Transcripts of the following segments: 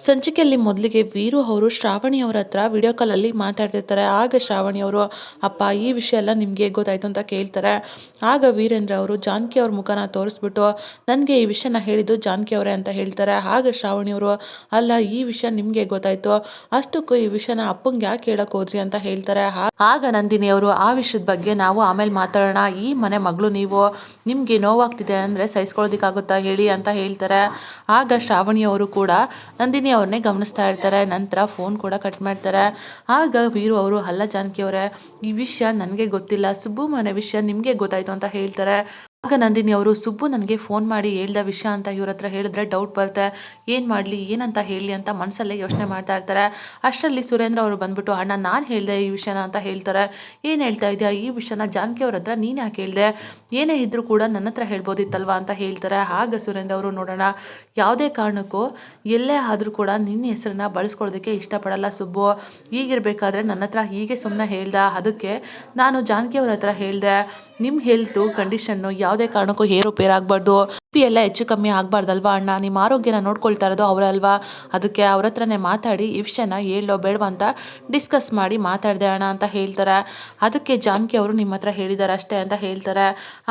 ಸಂಚಿಕೆಯಲ್ಲಿ ಮೊದಲಿಗೆ ವೀರು ಅವರು ಶ್ರಾವಣಿ ಅವರ ಹತ್ರ ವಿಡಿಯೋ ಕಾಲಲ್ಲಿ ಮಾತಾಡ್ತಿರ್ತಾರೆ. ಆಗ ಶ್ರಾವಣಿ ಅವರು, ಅಪ್ಪ, ಈ ವಿಷಯ ಎಲ್ಲ ನಿಮಗೆ ಗೊತ್ತಾಯ್ತು? ಅಂತ ಕೇಳ್ತಾರೆ. ಆಗ ವೀರೇಂದ್ರ ಅವರು ಜಾನಕಿ ಅವ್ರ ಮುಖನ ತೋರಿಸ್ಬಿಟ್ಟು ನನಗೆ ಈ ವಿಷಯನ ಹೇಳಿದ್ದು ಜಾನಕಿ ಅವರೇ ಅಂತ ಹೇಳ್ತಾರೆ. ಆಗ ಶ್ರಾವಣಿ ಅವರು, ಅಲ್ಲ, ಈ ವಿಷಯ ನಿಮಗೆ ಗೊತ್ತಾಯ್ತು? ಅಷ್ಟಕ್ಕೂ ಈ ವಿಷಯನ ಅಪ್ಪಂಗೆ ಯಾಕೆ ಹೇಳಕ್ ಹೋದ್ರಿ? ಅಂತ ಹೇಳ್ತಾರೆ. ಆಗ ನಂದಿನಿ ಅವರು, ಆ ವಿಷಯದ ಬಗ್ಗೆ ನಾವು ಆಮೇಲೆ ಮಾತಾಡೋಣ. ಈ ಮನೆ ಮಗಳು ನೀವು, ನಿಮಗೆ ನೋವಾಗ್ತಿದೆ ಅಂದರೆ ಸಹಿಸ್ಕೊಳ್ಳೋದಿಕ್ಕಾಗುತ್ತಾ ಹೇಳಿ? ಅಂತ ಹೇಳ್ತಾರೆ. ಆಗ ಶ್ರಾವಣಿ ಅವರು ಕೂಡ, ನಂದಿನಿ ಅವ್ರನ್ನೇ ಗಮನಿಸ್ತಾ ಇರ್ತಾರೆ, ನಂತರ ಫೋನ್ ಕೂಡ ಕಟ್ ಮಾಡ್ತಾರೆ. ಆಗ ವೀರು ಅವರು, ಅಲ್ಲ ಜಾನಕಿ ಅವರೇ, ಈ ವಿಷಯ ನನಗೆ ಗೊತ್ತಿಲ್ಲ, ಸುಬ್ಬು ಮನೆ ವಿಷಯ ನಿಮಗೆ ಗೊತ್ತಾಯಿತು ಅಂತ ಹೇಳ್ತಾರೆ. ಆಗ ನಂದಿನಿ ಅವರು, ಸುಬ್ಬು ನನಗೆ ಫೋನ್ ಮಾಡಿ ಹೇಳ್ದ ವಿಷಯ ಅಂತ ಇವ್ರ ಹತ್ರ ಹೇಳಿದ್ರೆ ಡೌಟ್ ಬರುತ್ತೆ. ಏನು ಮಾಡಲಿ, ಏನಂತ ಹೇಳಿ ಅಂತ ಮನಸ್ಸಲ್ಲೇ ಯೋಚನೆ ಮಾಡ್ತಾ ಇರ್ತಾರೆ. ಅಷ್ಟರಲ್ಲಿ ಸುರೇಂದ್ರ ಅವರು ಬಂದ್ಬಿಟ್ಟು, ಅಣ್ಣ, ನಾನು ಹೇಳಿದೆ ಈ ವಿಷಯನ ಅಂತ ಹೇಳ್ತಾರೆ. ಏನು ಹೇಳ್ತಾ ಇದೆಯಾ? ಈ ವಿಷಯನ ಜಾನಕಿ ಅವ್ರ ಹತ್ರ ನೀನು ಯಾಕೆ ಹೇಳಿದೆ? ಏನೇ ಇದ್ದರೂ ಕೂಡ ನನ್ನ ಹತ್ರ ಹೇಳ್ಬೋದಿತ್ತಲ್ವಾ? ಅಂತ ಹೇಳ್ತಾರೆ. ಆಗ ಸುರೇಂದ್ರ ಅವರು, ನೋಡೋಣ. ಯಾವುದೇ ಕಾರಣಕ್ಕೂ ಎಲ್ಲೇ ಆದರೂ ಕೂಡ ನಿನ್ನ ಹೆಸರನ್ನ ಬಳಸ್ಕೊಳ್ಳೋದಕ್ಕೆ ಇಷ್ಟಪಡಲ್ಲ ಸುಬ್ಬು. ಈಗಿರಬೇಕಾದ್ರೆ ನನ್ನ ಹತ್ರ ಹೀಗೆ ಸುಮ್ಮನೆ ಹೇಳ್ದ. ಅದಕ್ಕೆ ನಾನು ಜಾನಕಿ ಅವ್ರ ಹತ್ರ ಹೇಳಿದೆ. ನಿಮ್ಮ ಹೆಲ್ತು ಕಂಡೀಷನ್ನು ಯಾವುದೇ ಕಾರಣಕ್ಕೂ ಏರುಪೇರು ಆಗಬಾರ್ದು. ಬಿ ಎಲ್ಲ ಹೆಚ್ಚು ಕಮ್ಮಿ ಆಗಬಾರ್ದಲ್ವಾ ಅಣ್ಣ? ನಿಮ್ಮ ಆರೋಗ್ಯನ ನೋಡ್ಕೊಳ್ತಾ ಇರೋದು ಅವರಲ್ವಾ? ಅದಕ್ಕೆ ಅವ್ರ ಹತ್ರನೇ ಮಾತಾಡಿ ಈ ವಿಷಯನ ಹೇಳೋ ಬೇಡವಾ ಅಂತ ಡಿಸ್ಕಸ್ ಮಾಡಿ ಮಾತಾಡಿದೆ ಅಣ್ಣ ಅಂತ ಹೇಳ್ತಾರೆ. ಅದಕ್ಕೆ ಜಾನಕಿ ಅವರು ನಿಮ್ಮ ಹತ್ರ ಹೇಳಿದ್ದಾರೆ ಅಷ್ಟೇ ಅಂತ ಹೇಳ್ತಾರೆ.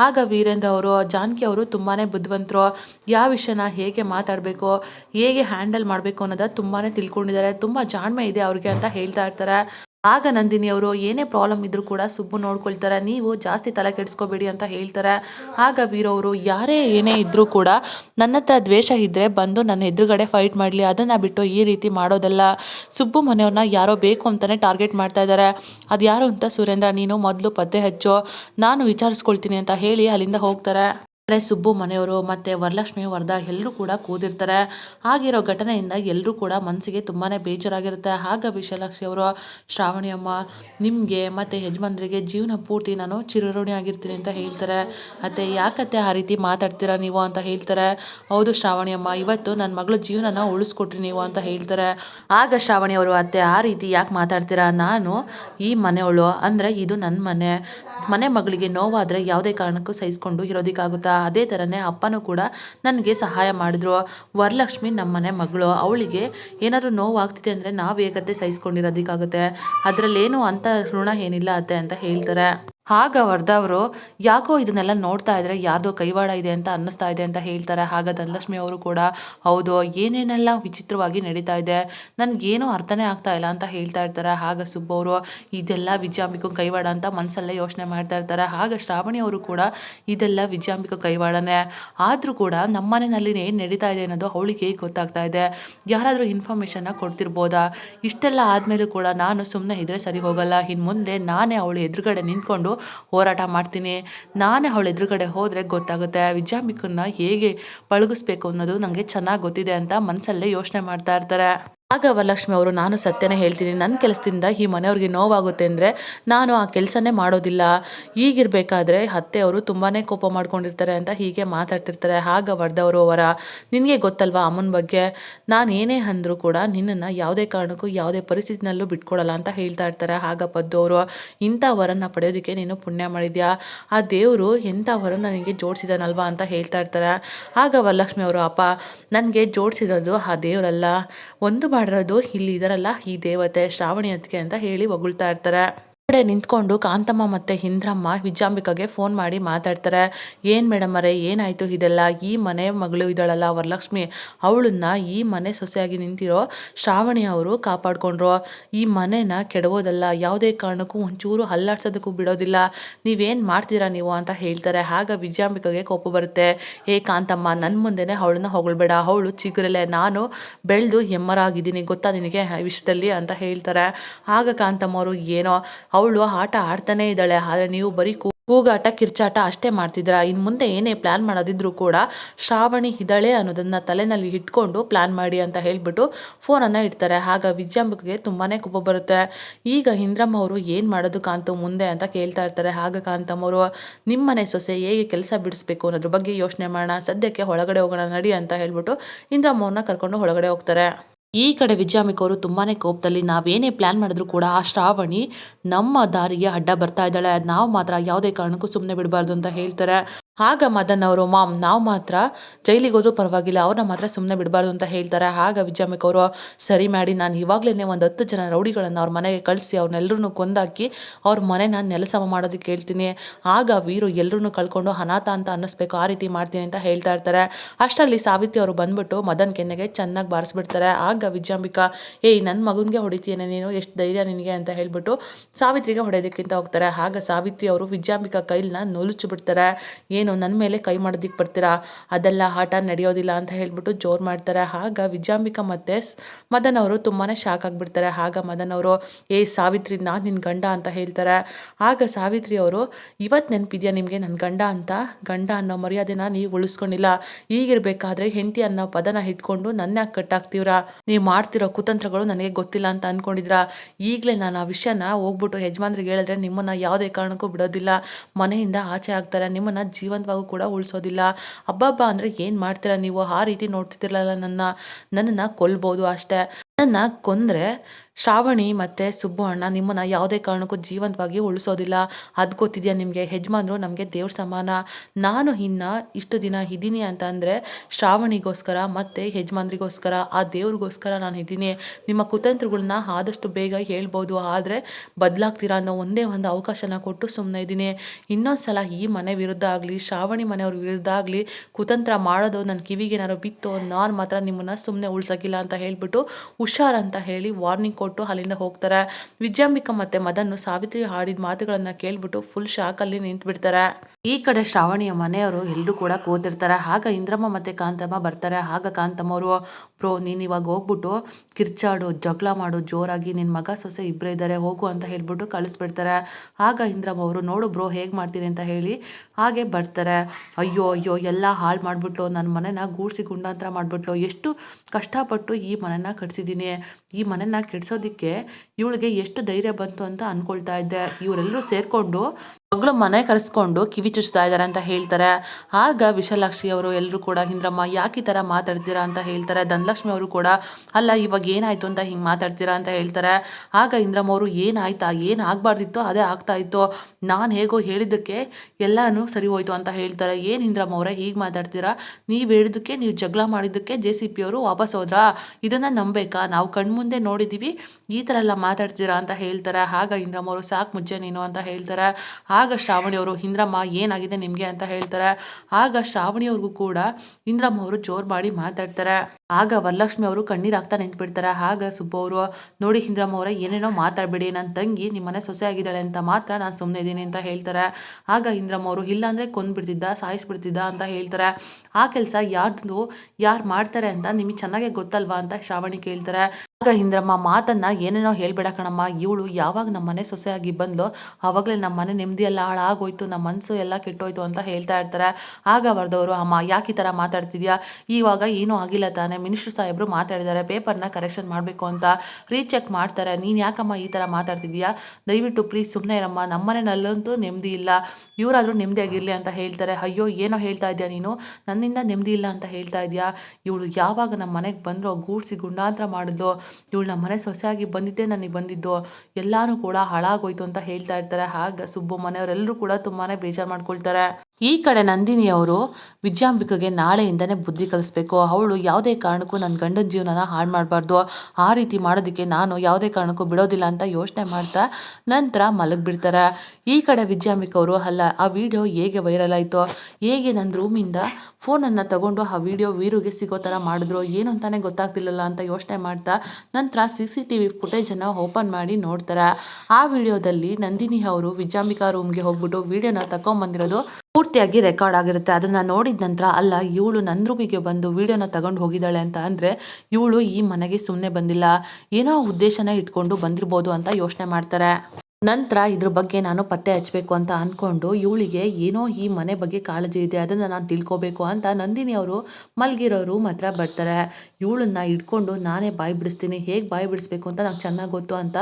ಆಗ ವೀರೇಂದ್ರ ಅವರು, ಜಾನಕಿ ಅವರು ತುಂಬಾ ಬುದ್ಧಿವಂತರು. ಯಾವ ವಿಷಯನ ಹೇಗೆ ಮಾತಾಡಬೇಕು, ಹೇಗೆ ಹ್ಯಾಂಡಲ್ ಮಾಡಬೇಕು ಅನ್ನೋದ ತುಂಬಾ ತಿಳ್ಕೊಂಡಿದ್ದಾರೆ. ತುಂಬ ಜಾಣ್ಮೆ ಇದೆ ಅವ್ರಿಗೆ ಅಂತ ಹೇಳ್ತಾ ಇರ್ತಾರೆ. ಆಗ ನಂದಿನಿ ಅವರು, ಏನೇ ಪ್ರಾಬ್ಲಮ್ ಇದ್ರೂ ಕೂಡ ಸುಬ್ಬು ನೋಡ್ಕೊಳ್ತಾರೆ, ನೀವು ಜಾಸ್ತಿ ತಲೆ ಕೆಡಿಸ್ಕೋಬೇಡಿ ಅಂತ ಹೇಳ್ತಾರೆ. ಆಗ ವೀರವರು ಯಾರೇ ಏನೇ ಇದ್ರೂ ಕೂಡ ನನ್ನ ಹತ್ರ ದ್ವೇಷ ಇದ್ದರೆ ಬಂದು ನನ್ನ ಎದುರುಗಡೆ ಫೈಟ್ ಮಾಡಲಿ, ಅದನ್ನು ಬಿಟ್ಟು ಈ ರೀತಿ ಮಾಡೋದಲ್ಲ. ಸುಬ್ಬು ಮನೆಯವ್ರನ್ನ ಯಾರೋ ಬೇಕು ಅಂತಲೇ ಟಾರ್ಗೆಟ್ ಮಾಡ್ತಾ ಇದ್ದಾರೆ ಅದು ಯಾರು ಅಂತ ಸುರೇಂದ್ರ, ನೀನು ಮೊದಲು ಪತ್ತೆ ಹಚ್ಚೋ, ನಾನು ವಿಚಾರಿಸ್ಕೊಳ್ತೀನಿ ಅಂತ ಹೇಳಿ ಅಲ್ಲಿಂದ ಹೋಗ್ತಾರೆ. ಸುಬ್ಬು ಮನೆಯವರು ಮತ್ತು ವರಲಕ್ಷ್ಮಿ, ವರದಾ ಎಲ್ಲರೂ ಕೂಡ ಕೂದಿರ್ತಾರೆ. ಆಗಿರೋ ಘಟನೆಯಿಂದ ಎಲ್ಲರೂ ಕೂಡ ಮನಸ್ಸಿಗೆ ತುಂಬಾ ಬೇಜಾರಾಗಿರುತ್ತೆ. ಆಗ ವಿಶಾಲಾಕ್ಷಿ ಅವರು, ಶ್ರಾವಣಿ ಅಮ್ಮ, ನಿಮಗೆ ಮತ್ತು ಯಜಮಾನ್ರಿಗೆ ಜೀವನ ಪೂರ್ತಿ ನಾನು ಚಿರಋಣಿ ಆಗಿರ್ತೀನಿ ಅಂತ ಹೇಳ್ತಾರೆ. ಅತ್ತೆ ಯಾಕತ್ತೆ ಆ ರೀತಿ ಮಾತಾಡ್ತೀರಾ ನೀವು ಅಂತ ಹೇಳ್ತಾರೆ. ಹೌದು ಶ್ರಾವಣಿ ಅಮ್ಮ, ಇವತ್ತು ನನ್ನ ಮಗಳ ಜೀವನನ ಉಳಿಸ್ಕೊಟ್ರಿ ನೀವು ಅಂತ ಹೇಳ್ತಾರೆ. ಆಗ ಶ್ರಾವಣಿ ಅವರು, ಅತ್ತೆ ಆ ರೀತಿ ಯಾಕೆ ಮಾತಾಡ್ತೀರಾ? ನಾನು ಈ ಮನೆಯವಳು ಅಂದರೆ ಇದು ನನ್ನ ಮನೆ. ಮನೆ ಮಗಳಿಗೆ ನೋವಾದರೆ ಯಾವುದೇ ಕಾರಣಕ್ಕೂ ಸಹಿಸ್ಕೊಂಡು ಇರೋದಕ್ಕಾಗುತ್ತಾ? ಅದೇ ಥರನೇ ಅಪ್ಪನೂ ಕೂಡ ನನಗೆ ಸಹಾಯ ಮಾಡಿದ್ರು. ವರಲಕ್ಷ್ಮಿ ನಮ್ಮ ಮನೆ ಮಗಳು. ಅವಳಿಗೆ ಏನಾದರೂ ನೋವಾಗ್ತಿದೆ ಅಂದರೆ ನಾವು ಹೇಗತ್ತೆ ಸಹಿಸ್ಕೊಂಡಿರೋದಕ್ಕಾಗುತ್ತೆ. ಅದರಲ್ಲೇನು ಅಂತ ಋಣ ಏನಿಲ್ಲ ಅತ್ತೆ ಅಂತ ಹೇಳ್ತಾರೆ. ಆಗ ವರ್ಧವರು ಯಾಕೋ ಇದನ್ನೆಲ್ಲ ನೋಡ್ತಾ ಇದ್ರೆ, ಯಾರ್ದೋ ಕೈವಾಡ ಇದೆ ಅಂತ ಅನ್ನಿಸ್ತಾ ಇದೆ ಅಂತ ಹೇಳ್ತಾರೆ. ಆಗ ಧನಲಕ್ಷ್ಮಿ ಅವರು ಕೂಡ, ಹೌದು, ಏನೇನೆಲ್ಲ ವಿಚಿತ್ರವಾಗಿ ನಡೀತಾ ಇದೆ, ನನಗೇನು ಅರ್ಥನೇ ಆಗ್ತಾ ಇಲ್ಲ ಅಂತ ಹೇಳ್ತಾ ಇರ್ತಾರೆ. ಆಗ ಸುಬ್ಬು ಅವರು, ಇದೆಲ್ಲ ವಿಜಾಂಬಿಕ ಕೈವಾಡ ಅಂತ ಮನಸ್ಸಲ್ಲೇ ಯೋಚನೆ ಮಾಡ್ತಾ ಇರ್ತಾರೆ. ಆಗ ಶ್ರಾವಣಿ ಅವರು ಕೂಡ, ಇದೆಲ್ಲ ವಿಜಾಂಬಿಕ ಕೈವಾಡನೇ. ಆದರೂ ಕೂಡ ನಮ್ಮ ಮನೆಯಲ್ಲಿ ಏನು ನಡೀತಾ ಇದೆ ಅನ್ನೋದು ಅವಳಿಗೆ ಗೊತ್ತಾಗ್ತಾ ಇದೆ. ಯಾರಾದರೂ ಇನ್ಫಾರ್ಮೇಷನ್ನ ಕೊಡ್ತಿರ್ಬೋದಾ? ಇಷ್ಟೆಲ್ಲ ಆದಮೇಲೂ ಕೂಡ ನಾನು ಸುಮ್ಮನೆ ಇದ್ರೆ ಸರಿ ಹೋಗಲ್ಲ. ಇನ್ನು ಮುಂದೆ ನಾನೇ ಅವಳು ಎದುರುಗಡೆ ನಿಂತ್ಕೊಂಡು ಹೋರಾಟ ಮಾಡ್ತೀನಿ. ನಾನೇ ಅವಳು ಎದುರುಗಡೆ ಹೋದರೆ ಗೊತ್ತಾಗುತ್ತೆ ವಿಜಯಾಂಬಿಕನ್ನ ಹೇಗೆ ಪಳಗಿಸ್ಬೇಕು ಅನ್ನೋದು ನನಗೆ ಚೆನ್ನಾಗಿ ಗೊತ್ತಿದೆ ಅಂತ ಮನಸ್ಸಲ್ಲೇ ಯೋಚನೆ ಮಾಡ್ತಾ ಇರ್ತಾರೆ. ಆಗ ವರಲಕ್ಷ್ಮಿ ಅವರು, ನಾನು ಸತ್ಯನೇ ಹೇಳ್ತೀನಿ ನನ್ನ ಕೆಲಸದಿಂದ ಈ ಮನೆಯವ್ರಿಗೆ ನೋವಾಗುತ್ತೆ ಅಂದರೆ ನಾನು ಆ ಕೆಲಸನೇ ಮಾಡೋದಿಲ್ಲ. ಈಗಿರಬೇಕಾದ್ರೆ ಅವರು ತುಂಬಾ ಕೋಪ ಮಾಡ್ಕೊಂಡಿರ್ತಾರೆ ಅಂತ ಹೀಗೆ ಮಾತಾಡ್ತಿರ್ತಾರೆ. ಆಗ ವರ್ಧವರು ಅವರ, ನಿನಗೆ ಗೊತ್ತಲ್ವಾ ಅಮ್ಮನ ಬಗ್ಗೆ? ನಾನು ಏನೇ ಅಂದರೂ ಕೂಡ ನಿನ್ನನ್ನು ಯಾವುದೇ ಕಾರಣಕ್ಕೂ ಯಾವುದೇ ಪರಿಸ್ಥಿತಿನಲ್ಲೂ ಬಿಟ್ಕೊಡಲ್ಲ ಅಂತ ಹೇಳ್ತಾ ಇರ್ತಾರೆ. ಆಗ ಪದ್ದು ಅವರು, ಇಂಥ ವರನ್ನ ಪಡೆಯೋದಕ್ಕೆ ನೀನು ಪುಣ್ಯ ಮಾಡಿದ್ಯಾ? ಆ ದೇವರು ಎಂಥ ವರ ನನಗೆ ಜೋಡಿಸಿದನಲ್ವಾ? ಅಂತ ಹೇಳ್ತಾ ಇರ್ತಾರೆ. ಆಗ ವರಲಕ್ಷ್ಮಿ ಅವರು, ಅಪ್ಪ, ನನಗೆ ಜೋಡಿಸಿರೋದು ಆ ದೇವರಲ್ಲ. ಒಂದು ಮಾಡಿರೋದು. ಇಲ್ಲಿ ಇದರಲ್ಲ ಈ ದೇವತೆ ಶ್ರಾವಣಿ ಅದಕ್ಕೆ ಅಂತ ಹೇಳಿ ಹೊಗಳ್ತಾ ಇರ್ತಾರೆ. ಕಡೆ ನಿಂತ್ಕೊಂಡು ಕಾಂತಮ್ಮ ಮತ್ತು ಹಿಂದ್ರಮ್ಮ ವಿಜಾಂಬಿಕಾಗೆ ಫೋನ್ ಮಾಡಿ ಮಾತಾಡ್ತಾರೆ, ಏನು ಮೇಡಮ್ ಅರೆ ಏನಾಯಿತು ಇದೆಲ್ಲ? ಈ ಮನೆ ಮಗಳು ಇದ್ದಾಳಲ್ಲ, ವರಲಕ್ಷ್ಮಿ ಅವಳನ್ನ ಈ ಮನೆ ಸೊಸೆಯಾಗಿ ನಿಂತಿರೋ ಶ್ರಾವಣಿ ಅವರು ಕಾಪಾಡ್ಕೊಂಡ್ರು. ಈ ಮನೆನ ಕೆಡವೋದಲ್ಲ, ಯಾವುದೇ ಕಾರಣಕ್ಕೂ ಒಂಚೂರು ಹಲ್ಲಾಡ್ಸೋದಕ್ಕೂ ಬಿಡೋದಿಲ್ಲ. ನೀವೇನು ಮಾಡ್ತೀರಾ ನೀವು? ಅಂತ ಹೇಳ್ತಾರೆ. ಆಗ ವಿಜಯಾಂಬಿಕಾಗೆ ಕೋಪ ಬರುತ್ತೆ. ಏ ಕಾಂತಮ್ಮ ನನ್ನ ಮುಂದೆನೇ ಅವಳನ್ನ ಹೊಗಳ್ಬೇಡ. ಅವಳು ಚಿಗುರಲೆ. ನಾನು ಬೆಳೆದು ಹೆಮ್ಮರಾಗಿದ್ದೀನಿ. ಗೊತ್ತಾ ನಿನಗೆ ವಿಷಯದಲ್ಲಿ? ಅಂತ ಹೇಳ್ತಾರೆ. ಆಗ ಕಾಂತಮ್ಮ ಅವರು, ಏನೋ ಅವಳು ಆಟ ಆಡ್ತಾನೇ ಇದ್ದಾಳೆ, ಆದರೆ ನೀವು ಬರೀ ಕೂಗಾಟ, ಕಿರ್ಚಾಟ ಅಷ್ಟೇ ಮಾಡ್ತಿದ್ರ ಇನ್ನು ಮುಂದೆ ಏನೇ ಪ್ಲಾನ್ ಮಾಡೋದಿದ್ರು ಕೂಡ ಶ್ರಾವಣಿ ಇದ್ದಾಳೆ ಅನ್ನೋದನ್ನು ತಲೆನಲ್ಲಿ ಇಟ್ಕೊಂಡು ಪ್ಲ್ಯಾನ್ ಮಾಡಿ ಅಂತ ಹೇಳಿಬಿಟ್ಟು ಫೋನನ್ನು ಇಡ್ತಾರೆ. ಆಗ ವಿಜಯಾಂಬಿಕೆಗೆ ತುಂಬಾ ಕೋಪ ಬರುತ್ತೆ. ಈಗ ಇಂದ್ರಮ್ಮ ಅವರು ಏನು ಮಾಡೋದು ಕಾಂತು ಮುಂದೆ ಅಂತ ಕೇಳ್ತಾ ಇರ್ತಾರೆ. ಆಗ ಕಾಂತಮ್ಮ ಅವರು ನಿಮ್ಮನೆ ಸೊಸೆ ಹೇಗೆ ಕೆಲಸ ಬಿಡಿಸ್ಬೇಕು ಅನ್ನೋದ್ರ ಬಗ್ಗೆ ಯೋಚನೆ ಮಾಡೋಣ. ಸದ್ಯಕ್ಕೆ ಒಳಗಡೆ ಹೋಗೋಣ, ನಡಿ ಅಂತ ಹೇಳ್ಬಿಟ್ಟು ಇಂದ್ರಮ್ಮ ಅವ್ರನ್ನ ಕರ್ಕೊಂಡು ಒಳಗಡೆ ಹೋಗ್ತಾರೆ. ಈ ಕಡೆ ವಿಜಯಾಮಿಕ್ ಅವರು ತುಂಬಾ ಕೋಪದಲ್ಲಿ ನಾವೇನೇ ಪ್ಲಾನ್ ಮಾಡಿದ್ರು ಕೂಡ ಆ ಶ್ರಾವಣಿ ನಮ್ಮ ದಾರಿಗೆ ಅಡ್ಡ ಬರ್ತಾ ಇದ್ದಾಳೆ. ನಾವು ಮಾತ್ರ ಯಾವುದೇ ಕಾರಣಕ್ಕೂ ಸುಮ್ಮನೆ ಬಿಡಬಾರ್ದು ಅಂತ ಹೇಳ್ತಾರೆ. ಆಗ ಮದನ್ ಅವರು, ಮಾಮ್, ನಾವು ಮಾತ್ರ ಜೈಲಿಗೆ ಹೋದ್ರೂ ಪರವಾಗಿಲ್ಲ, ಅವ್ರನ್ನ ಮಾತ್ರ ಸುಮ್ಮನೆ ಬಿಡಬಾರ್ದು ಅಂತ ಹೇಳ್ತಾರೆ. ಆಗ ವಿಜಯಾಮಿಕ್ ಅವರು, ಸರಿ ಮಾಡಿ, ನಾನು ಇವಾಗಲೇ ಒಂದು ಹತ್ತು ಜನ ರೌಡಿಗಳನ್ನು ಅವ್ರ ಮನೆಗೆ ಕಳಿಸಿ ಅವ್ರನ್ನೆಲ್ಲರೂ ಕೊಂದಾಕಿ ಅವ್ರ ಮನೆನ ನೆಲಸಮ ಮಾಡೋದಕ್ಕೆ ಹೇಳ್ತೀನಿ. ಆಗ ವೀರು ಎಲ್ಲರೂ ಕಳ್ಕೊಂಡು ಅನಾಥ ಅಂತ ಅನ್ನಿಸ್ಬೇಕು, ಆ ರೀತಿ ಮಾಡ್ತೀನಿ ಅಂತ ಹೇಳ್ತಾ ಇರ್ತಾರೆ. ಅಷ್ಟರಲ್ಲಿ ಸಾವಿತ್ರಿ ಅವರು ಬಂದ್ಬಿಟ್ಟು ಮದನ್ ಕೆನ್ನೆಗೆ ಚೆನ್ನಾಗಿ ಬಾರಿಸ್ಬಿಡ್ತಾರೆ. ಆಗ ವಿಜಯಾಂಬಿಕಾ ಏಯ್ ನನ್ನ ಮಗನಿಗೆ ಹೊಡಿತೀನಿ ನೀನು? ಎಷ್ಟು ಧೈರ್ಯ ನಿನಗೆ? ಅಂತ ಹೇಳ್ಬಿಟ್ಟು ಸಾವಿತ್ರಿಗೆ ಹೊಡೆಯೋದಕ್ಕಿಂತ ಹೋಗ್ತಾರೆ. ಆಗ ಸಾವಿತ್ರಿ ಅವರು ವಿಜಯಾಂಬಿಕಾ ಕೈಲನ್ನ ನೊಲುಚು ಬಿಡ್ತಾರೆ ಏನು ನನ್ನ ಮೇಲೆ ಕೈ ಮಾಡೋದಿಕ್ಕೆ ಬರ್ತೀರಾ? ಅದೆಲ್ಲ ಆಟ ನಡೆಯೋದಿಲ್ಲ ಅಂತ ಹೇಳ್ಬಿಟ್ಟು ಜೋರು ಮಾಡ್ತಾರೆ. ಆಗ ವಿಜಯಾಂಬಿಕಾ ಮತ್ತು ಮದನ್ ಅವರು ತುಂಬಾ ಶಾಕ್ ಆಗಿಬಿಡ್ತಾರೆ. ಆಗ ಮದನ್ ಅವರು, ಏ ಸಾವಿತ್ರಿ ನಾ ನಿನ್ನ ಗಂಡ ಅಂತ ಹೇಳ್ತಾರೆ. ಆಗ ಸಾವಿತ್ರಿ ಅವರು ಇವತ್ತು ನೆನಪಿದ್ಯಾ ನಿಮಗೆ ನನ್ನ ಗಂಡ ಅಂತ? ಗಂಡ ಅನ್ನೋ ಮರ್ಯಾದೆನ ನೀವು ಉಳಿಸ್ಕೊಂಡಿಲ್ಲ. ಈಗಿರಬೇಕಾದ್ರೆ ಹೆಂಡತಿ ಅನ್ನೋ ಪದನ ಇಟ್ಕೊಂಡು ನನ್ನ ಯಾಕೆ ಕಟ್ಟಾಗ್ತೀವ್ರಾ ನೀವು ಮಾಡ್ತಿರೋ ಕುತಂತ್ರಗಳು ನನಗೆ ಗೊತ್ತಿಲ್ಲ ಅಂತ ಅನ್ಕೊಂಡಿದ್ರಾ? ಈಗಲೇ ನಾನು ಆ ವಿಷಯನ ಹೋಗ್ಬಿಟ್ಟು ಯಜಮಾನ್ರಿಗೆ ಹೇಳಿದ್ರೆ ನಿಮ್ಮನ್ನು ಯಾವುದೇ ಕಾರಣಕ್ಕೂ ಬಿಡೋದಿಲ್ಲ. ಮನೆಯಿಂದ ಆಚೆ ಆಗ್ತಾರೆ. ನಿಮ್ಮನ್ನು ಜೀವಂತವಾಗೂ ಕೂಡ ಉಳಿಸೋದಿಲ್ಲ. ಅಬ್ಬಬ್ಬ ಅಂದರೆ ಏನು ಮಾಡ್ತೀರಾ ನೀವು? ಆ ರೀತಿ ನೋಡ್ತಿದ್ದಿರಲ್ಲ ನನ್ನ, ನನ್ನನ್ನು ಕೊಲ್ಬೋದು ಅಷ್ಟೇ. ನನ್ನ ಕೊಂದರೆ ಶ್ರಾವಣಿ ಮತ್ತು ಸುಬ್ಬು ಅಣ್ಣ ನಿಮ್ಮನ್ನು ಯಾವುದೇ ಕಾರಣಕ್ಕೂ ಜೀವಂತವಾಗಿ ಉಳಿಸೋದಿಲ್ಲ. ಅದು ಗೊತ್ತಿದೆಯಾ ನಿಮಗೆ? ಯಜಮಾನ್ರು ನಮಗೆ ದೇವ್ರ ಸಮಾನ. ನಾನು ಇನ್ನು ಇಷ್ಟು ದಿನ ಇದ್ದೀನಿ ಅಂತ ಅಂದರೆ ಶ್ರಾವಣಿಗೋಸ್ಕರ ಮತ್ತು ಯಜಮಾನ್ರಿಗೋಸ್ಕರ, ಆ ದೇವ್ರಿಗೋಸ್ಕರ ನಾನು ಇದ್ದೀನಿ. ನಿಮ್ಮ ಕುತಂತ್ರಗಳನ್ನ ಆದಷ್ಟು ಬೇಗ ಹೇಳ್ಬೋದು. ಆದರೆ ಬದಲಾಗ್ತೀರಾ ಅನ್ನೋ ಒಂದೇ ಒಂದು ಅವಕಾಶನ ಕೊಟ್ಟು ಸುಮ್ಮನೆ ಇದ್ದೀನಿ. ಇನ್ನೊಂದು ಸಲ ಈ ಮನೆ ವಿರುದ್ಧ ಆಗಲಿ, ಶ್ರಾವಣಿ ಮನೆಯವ್ರ ವಿರುದ್ಧ ಆಗಲಿ ಕುತಂತ್ರ ಮಾಡೋದು ನನ್ನ ಕಿವಿಗೆ ಏನಾದ್ರು ಬಿತ್ತು ನಾನು ಮಾತ್ರ ನಿಮ್ಮನ್ನು ಸುಮ್ಮನೆ ಉಳ್ಸೋಕ್ಕಿಲ್ಲ ಅಂತ ಹೇಳಿಬಿಟ್ಟು ಹುಷಾರ್ ಅಂತ ಹೇಳಿ ವಾರ್ನಿಂಗ್ ಕೊಟ್ಟು ಅಲ್ಲಿಂದ ಹೋಗ್ತಾರೆ. ವಿದ್ಯಾಂಬಿಕ ಮತ್ತೆ ಮದನ್ನು ಸಾವಿತ್ರಿ ಹಾಡಿದ ಮಾತುಗಳನ್ನ ಕೇಳ್ಬಿಟ್ಟು ಫುಲ್ ಶಾಕಲ್ಲಿ ನಿಂತ್ಬಿಡ್ತಾರೆ. ಈ ಕಡೆ ಶ್ರಾವಣಿಯ ಮನೆಯವರು ಎಲ್ಲರೂ ಕೂಡ ಕೂತಿರ್ತಾರೆ. ಆಗ ಇಂದ್ರಮ್ಮ ಮತ್ತೆ ಕಾಂತಮ್ಮ ಬರ್ತಾರೆ. ಆಗ ಕಾಂತಮ್ಮ ಅವರು ಪ್ರೋ ನೀನು ಇವಾಗ ಹೋಗ್ಬಿಟ್ಟು ಕಿರ್ಚಾಡು, ಜಗಳ ಮಾಡು, ಜೋರಾಗಿ ನಿನ್ನ ಮಗ ಸೊಸೆ ಇಬ್ಬರೇ ಇದ್ದಾರೆ ಹೋಗು ಅಂತ ಹೇಳ್ಬಿಟ್ಟು ಕಳಿಸ್ಬಿಡ್ತಾರೆ. ಆಗ ಇಂದ್ರಮ್ಮ ಅವರು ನೋಡು ಬ್ರೋ, ಹೇಗೆ ಮಾಡ್ತೀನಿ ಅಂತ ಹೇಳಿ ಹಾಗೆ ಬರ್ತಾರೆ. ಅಯ್ಯೋ ಅಯ್ಯೋ, ಎಲ್ಲ ಹಾಳು ಮಾಡಿಬಿಟ್ಲು. ನನ್ನ ಮನೆನ ಗೂಡ್ಸಿ ಗುಂಡಾಂತರ ಮಾಡಿಬಿಟ್ಲು. ಎಷ್ಟು ಕಷ್ಟಪಟ್ಟು ಈ ಮನೆನ ಕಟ್ಸಿದ್ದೀನಿ. ಈ ಮನೆನ ಕೆಡ್ಸೋದಕ್ಕೆ ಇವಳಿಗೆ ಎಷ್ಟು ಧೈರ್ಯ ಬಂತು ಅಂತ ಅಂದ್ಕೊಳ್ತಾ ಇದ್ದೆ. ಇವರೆಲ್ಲರೂ ಸೇರಿಕೊಂಡು ಮಗಳು ಮನೆ ಕರೆಸ್ಕೊಂಡು ಕಿವಿ ಚುಚ್ತಾ ಇದ್ದಾರೆ ಅಂತ ಹೇಳ್ತಾರೆ. ಆಗ ವಿಶಾಲಾಕ್ಷಿ ಅವರು ಎಲ್ಲರೂ ಕೂಡ ಇಂದ್ರಮ್ಮ ಯಾಕೆ ಈ ಥರ ಮಾತಾಡ್ತೀರಾ ಅಂತ ಹೇಳ್ತಾರೆ. ಧನಲಕ್ಷ್ಮಿ ಅವರು ಕೂಡ, ಅಲ್ಲ, ಇವಾಗ ಏನಾಯಿತು ಅಂತ ಹಿಂಗೆ ಮಾತಾಡ್ತೀರಾ ಅಂತ ಹೇಳ್ತಾರೆ. ಆಗ ಇಂದ್ರಮ್ಮ ಅವರು, ಏನಾಯ್ತಾ? ಏನು ಆಗಬಾರ್ದಿತ್ತು? ಅದೇ ಆಗ್ತಾ ಇತ್ತು. ನಾನು ಹೇಗೋ ಹೇಳಿದ್ದಕ್ಕೆ ಎಲ್ಲನೂ ಸರಿ ಹೋಯ್ತು ಅಂತ ಹೇಳ್ತಾರೆ. ಏನು ಇಂದ್ರಮ್ಮ ಅವರೇ, ಹೀಗೆ ಮಾತಾಡ್ತೀರಾ? ನೀವು ಹೇಳಿದ್ದಕ್ಕೆ, ನೀವು ಜಗಳ ಮಾಡಿದ್ದಕ್ಕೆ ಜೆ ಸಿ ಪಿ ಅವರು ವಾಪಸ್ ಹೋದ್ರಾ? ಇದನ್ನು ನಂಬೇಕಾ? ನಾವು ಕಣ್ಮುಂದೆ ನೋಡಿದ್ದೀವಿ. ಈ ಥರ ಎಲ್ಲ ಮಾತಾಡ್ತೀರಾ? ಅಂತ ಹೇಳ್ತಾರೆ. ಆಗ ಇಂದ್ರಮ್ಮ ಅವರು, ಸಾಕು ಮುಜ್ಜೆ ನೀನು ಅಂತ ಹೇಳ್ತಾರೆ. ಆಗ ಶ್ರಾವಣಿಯವರು ಇಂದ್ರಮ್ಮ ಏನಾಗಿದೆ ನಿಮಗೆ? ಅಂತ ಹೇಳ್ತಾರೆ. ಆಗ ಶ್ರಾವಣಿಯವ್ರಿಗೂ ಕೂಡ ಇಂದ್ರಮ್ಮ ಅವರು ಜೋರು ಮಾಡಿ ಮಾತಾಡ್ತಾರೆ. ಆಗ ವರಲಕ್ಷ್ಮಿ ಅವರು ಕಣ್ಣೀರು ಹಾಕ್ತಾ ನಿಂತ್ಬಿಡ್ತಾರೆ. ಆಗ ಸುಬ್ಬು ಅವರು, ನೋಡಿ ಹಿಂದ್ರಮ್ಮ ಅವರ, ಏನೇನೋ ಮಾತಾಡಬೇಡಿ ನನ್ನ ತಂಗಿ ನಿಮ್ಮ ಮನೆ ಸೊಸೆ ಆಗಿದ್ದಾಳೆ ಅಂತ ಮಾತ್ರ ನಾನು ಸುಮ್ಮನೆ ಇದ್ದೀನಿ ಅಂತ ಹೇಳ್ತಾರೆ. ಆಗ ಇಂದ್ರಮ್ಮ ಅವರು ಇಲ್ಲಾಂದರೆ ಕೊಂದ್ಬಿಡ್ತಿದ್ದ, ಸಾಯಿಸ್ಬಿಡ್ತಿದ್ದ ಅಂತ ಹೇಳ್ತಾರೆ. ಆ ಕೆಲಸ ಯಾರ್ದು, ಯಾರು ಮಾಡ್ತಾರೆ ಅಂತ ನಿಮಗೆ ಚೆನ್ನಾಗೆ ಗೊತ್ತಲ್ವಾ ಅಂತ ಶ್ರಾವಣಿ ಕೇಳ್ತಾರೆ. ಆಗ ಇಂದ್ರಮ್ಮ ಮಾತನ್ನ ಏನೇನೋ ಹೇಳ್ಬೇಡ ಕಣಮ್ಮ, ಇವಳು ಯಾವಾಗ ನಮ್ಮ ಮನೆ ಸೊಸೆಯಾಗಿ ಬಂದ್ಲು ಆವಾಗಲೇ ನಮ್ಮ ಮನೆ ನೆಮ್ಮದಿ ಎಲ್ಲ ಹಾಳಾಗೋಯ್ತು ನಮ್ಮ ಮನಸ್ಸು ಎಲ್ಲ ಕೆಟ್ಟೋಯ್ತು ಅಂತ ಹೇಳ್ತಾ ಇರ್ತಾರೆ. ಆಗ ಬರ್ದವರು ಅಮ್ಮ, ಯಾಕೆ ಈ ಥರ ಮಾತಾಡ್ತಿದ್ಯಾ? ಇವಾಗ ಏನೂ ಆಗಿಲ್ಲ ತಾನೇ ಮಿನಿಸ್ಟರ್ ಸಾಹೇಬರು ಮಾತಾಡಿದ್ದಾರೆ, ಪೇಪರ್ನ ಕರೆಕ್ಷನ್ ಮಾಡಬೇಕು ಅಂತ ರೀಚೆಕ್ ಮಾಡ್ತಾರೆ. ನೀನು ಯಾಕಮ್ಮ ಈ ಥರ ಮಾತಾಡ್ತಿದ್ದೀಯಾ? ದಯವಿಟ್ಟು ಪ್ಲೀಸ್ ಸುಮ್ಮನೆ ಇರಮ್ಮ. ನಮ್ಮ ಮನೆಯಲ್ಲಂತೂ ನೆಮ್ಮದಿ ಇಲ್ಲ. ಇವರಾದರೂ ನೆಮ್ಮದಿಯಾಗಿರಲಿ ಅಂತ ಹೇಳ್ತಾರೆ. ಅಯ್ಯೋ, ಏನೋ ಹೇಳ್ತಾ ಇದೆಯಾ ನೀನು? ನನ್ನಿಂದ ನೆಮ್ಮದಿ ಇಲ್ಲ ಅಂತ ಹೇಳ್ತಾ ಇದೆಯಾ ಇವಳು ಯಾವಾಗ ನಮ್ಮ ಮನೆಗೆ ಬಂದರೋ, ಗೂಡ್ಸಿ ಗುಂಡಾಂತರ ಮಾಡಿದ್ಲು. ಇವಳು ನಮ್ಮ ಮನೆ ಸೊಸೆಯಾಗಿ ಬಂದಿದ್ದೇ ನನಗೆ ಬಂದಿದ್ದು. ಎಲ್ಲಾನು ಕೂಡ ಹಾಳಾಗೋಯ್ತು ಅಂತ ಹೇಳ್ತಾ ಇರ್ತಾರೆ. ಹಾಗೆ ಸುಬ್ಬು ಮನೆಯವರೆಲ್ಲರೂ ಕೂಡ ತುಂಬಾ ಬೇಜಾರು ಮಾಡ್ಕೊಳ್ತಾರೆ. ಈ ಕಡೆ ನಂದಿನಿ ಅವರು ವಿಜಯಾಂಬಿಕೆಗೆ ನಾಳೆಯಿಂದನೇ ಬುದ್ಧಿ ಕಲಿಸ್ಬೇಕು. ಅವಳು ಯಾವುದೇ ಕಾರಣಕ್ಕೂ ನನ್ನ ಗಂಡನ ಜೀವನನ ಹಾಳು ಮಾಡಬಾರ್ದು. ಆ ರೀತಿ ಮಾಡೋದಕ್ಕೆ ನಾನು ಯಾವುದೇ ಕಾರಣಕ್ಕೂ ಬಿಡೋದಿಲ್ಲ ಅಂತ ಯೋಚನೆ ಮಾಡ್ತಾ ನಂತರ ಮಲಗಿಬಿಡ್ತಾರೆ. ಈ ಕಡೆ ಅವರು ಅಲ್ಲ, ಆ ವಿಡಿಯೋ ಹೇಗೆ ವೈರಲ್ ಆಯಿತು? ಹೇಗೆ ನನ್ನ ರೂಮಿಂದ ಫೋನನ್ನು ತಗೊಂಡು ಆ ವಿಡಿಯೋ ವೀರುಗೆ ಸಿಗೋ ಥರ ಮಾಡಿದ್ರು? ಏನು ಅಂತಲೇ ಗೊತ್ತಾಗ್ತಿಲ್ಲಲ್ಲ ಅಂತ ಯೋಚನೆ ಮಾಡ್ತಾ ನಂತರ ಸಿ ಸಿ ಟಿ ವಿ ಫುಟೇಜನ್ನು ಓಪನ್ ಮಾಡಿ ನೋಡ್ತಾರೆ. ಆ ವಿಡಿಯೋದಲ್ಲಿ ನಂದಿನಿ ಅವರು ವಿದ್ಯಾಂಬಿಕಾ ರೂಮ್ಗೆ ಹೋಗ್ಬಿಟ್ಟು ವಿಡಿಯೋನ ತಗೊಂಬಂದಿರೋದು ಪೂರ್ತಿಯಾಗಿ ರೆಕಾರ್ಡ್ ಆಗಿರುತ್ತೆ. ಅದನ್ನು ನೋಡಿದ ನಂತರ, ಅಲ್ಲ, ಇವಳು ನನ್ನ ರೂಮಿಗೆ ಬಂದು ವೀಡಿಯೋನ ತಗೊಂಡು ಹೋಗಿದ್ದಾಳೆ ಅಂತ ಅಂದರೆ, ಇವಳು ಈ ಮನೆಗೆ ಸುಮ್ಮನೆ ಬಂದಿಲ್ಲ. ಏನೋ ಉದ್ದೇಶನ ಇಟ್ಕೊಂಡು ಬಂದಿರ್ಬೋದು ಅಂತ ಯೋಚನೆ ಮಾಡ್ತಾರೆ. ನಂತರ ಇದ್ರ ಬಗ್ಗೆ ನಾನು ಪತ್ತೆ ಹಚ್ಚಬೇಕು ಅಂತ ಅಂದ್ಕೊಂಡು ಇವಳಿಗೆ ಏನೋ ಈ ಮನೆ ಬಗ್ಗೆ ಕಾಳಜಿ ಇದೆ, ಅದನ್ನು ನಾನು ತಿಳ್ಕೊಬೇಕು ಅಂತ ನಂದಿನಿ ಅವರು ಮಲಗಿರೋ ರೂಮ್ ಹತ್ರ ಬರ್ತಾರೆ. ಇವಳನ್ನ ಇಟ್ಕೊಂಡು ನಾನೇ ಬಾಯಿ ಬಿಡಿಸ್ತೀನಿ, ಹೇಗೆ ಬಾಯಿ ಬಿಡಿಸ್ಬೇಕು ಅಂತ ನಂಗೆ ಚೆನ್ನಾಗಿ ಗೊತ್ತು ಅಂತ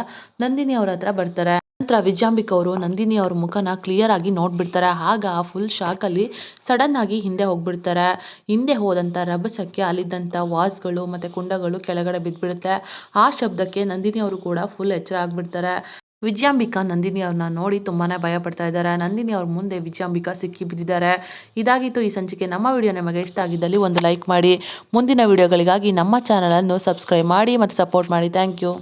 ನಂದಿನಿ ಅವ್ರ ಹತ್ರ ಬರ್ತಾರೆ. ನಂತರ ವಿಜಯಾಂಬಿಕ್ ಅವರು ನಂದಿನಿ ಅವ್ರ ಮುಖನ ಕ್ಲಿಯರ್ ಆಗಿ ನೋಡ್ಬಿಡ್ತಾರೆ. ಆಗ ಫುಲ್ ಶಾಕಲ್ಲಿ ಸಡನ್ ಆಗಿ ಹಿಂದೆ ಹೋಗ್ಬಿಡ್ತಾರೆ. ಹಿಂದೆ ಹೋದಂಥ ರಭಸಕ್ಕೆ ಅಲ್ಲಿದ್ದಂಥ ವಾಸ್ಗಳು ಮತ್ತು ಕುಂಡಗಳು ಕೆಳಗಡೆ ಬಿದ್ದುಬಿಡುತ್ತೆ ಆ ಶಬ್ದಕ್ಕೆ ನಂದಿನಿ ಅವರು ಕೂಡ ಫುಲ್ ಎಚ್ಚರ ಆಗ್ಬಿಡ್ತಾರೆ. ವಿಜಯಾಂಬಿಕಾ ನಂದಿನಿ ಅವ್ರನ್ನ ನೋಡಿ ತುಂಬಾನೇ ಭಯ ಪಡ್ತಾ ಇದ್ದಾರೆ. ನಂದಿನಿ ಅವ್ರ ಮುಂದೆ ವಿಜಯಾಂಬಿಕಾ ಸಿಕ್ಕಿ ಬಿದ್ದಿದ್ದಾರೆ. ಇದಾಗಿತ್ತು ಈ ಸಂಚಿಕೆ. ನಮ್ಮ ವಿಡಿಯೋ ನಿಮಗೆ ಇಷ್ಟ ಆಗಿದ್ದಲ್ಲಿ ಒಂದು ಲೈಕ್ ಮಾಡಿ. ಮುಂದಿನ ವಿಡಿಯೋಗಳಿಗಾಗಿ ನಮ್ಮ ಚಾನಲನ್ನು ಸಬ್ಸ್ಕ್ರೈಬ್ ಮಾಡಿ ಮತ್ತು ಸಪೋರ್ಟ್ ಮಾಡಿ. Thank you